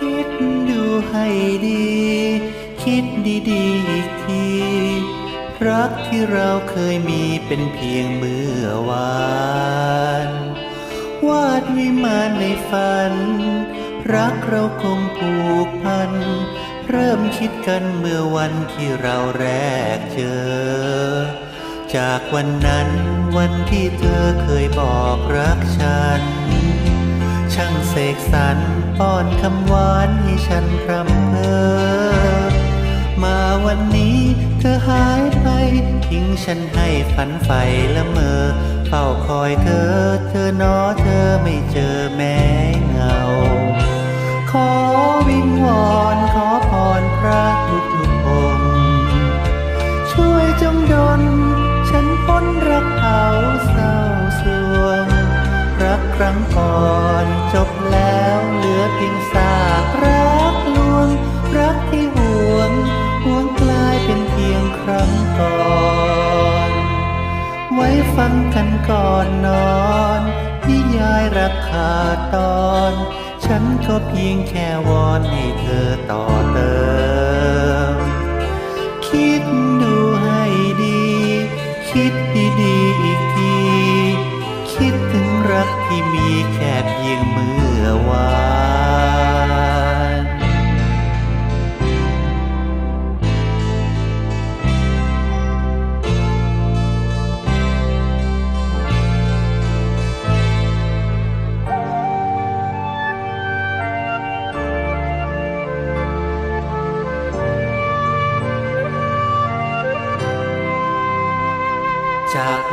คิดดูให้ดี คิดดีๆอีกทีรักที่เราเคยมีเป็นเพียงเมื่อวานวาดวิมานในฝัน รักเราคงผูกพัน เริ่มคิดกันเมื่อวันที่เราแรกเจอ จากวันนั้นวันที่เธอเคยบอกรักฉัน ช่างเสกสรรป้อนคำหวานให้ฉันพรำเพอมาวันนี้เธอหายไป ทิ้งฉันให้ฝันใฝ่ละเมอเฝ้าคอยเธอ เธอนอเธอไม่เจอแม้ ครั้งก่อนจบแล้วเหลือเพียงซากรักลวง รักที่หวงหวงกลายเป็นเพียงครั้งก่อน ไว้ฟังกันก่อนนอนนิยายรักขาดตอน ฉันก็เพียงแค่วอนให้เธอต่อเติม ที่มีแค่เพียงเมื่อวาน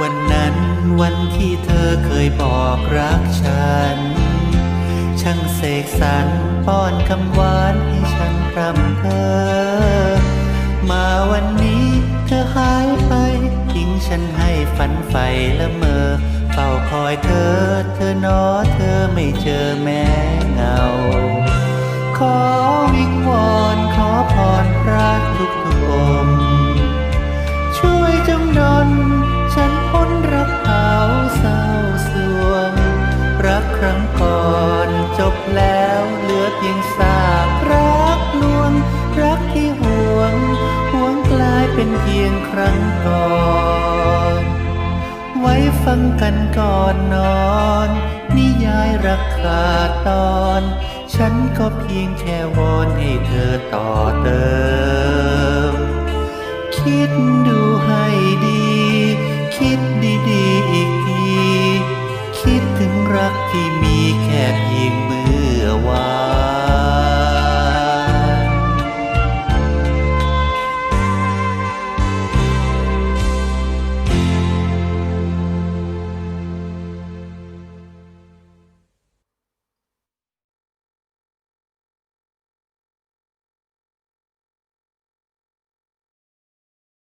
วันนั้นวันที่เธอเคยบอกรักฉัน ช่างเสกสรรป้อนคำหวานให้ฉันพรำเพอมาวันนี้เธอหายไปทิ้งฉันให้ฝันใฝ่ละเมอเฝ้าคอยเธอ เธอนอเธอไม่เจอแม้เงาขอวิง รักที่ห่วงห่วงกลายเป็นเพียงครั้งก่อน ไว้ฟังกันก่อนนอน นิยายรักขาดตอน ฉันก็เพียงแค่วอนให้เธอต่อเติม คิดดูให้ดี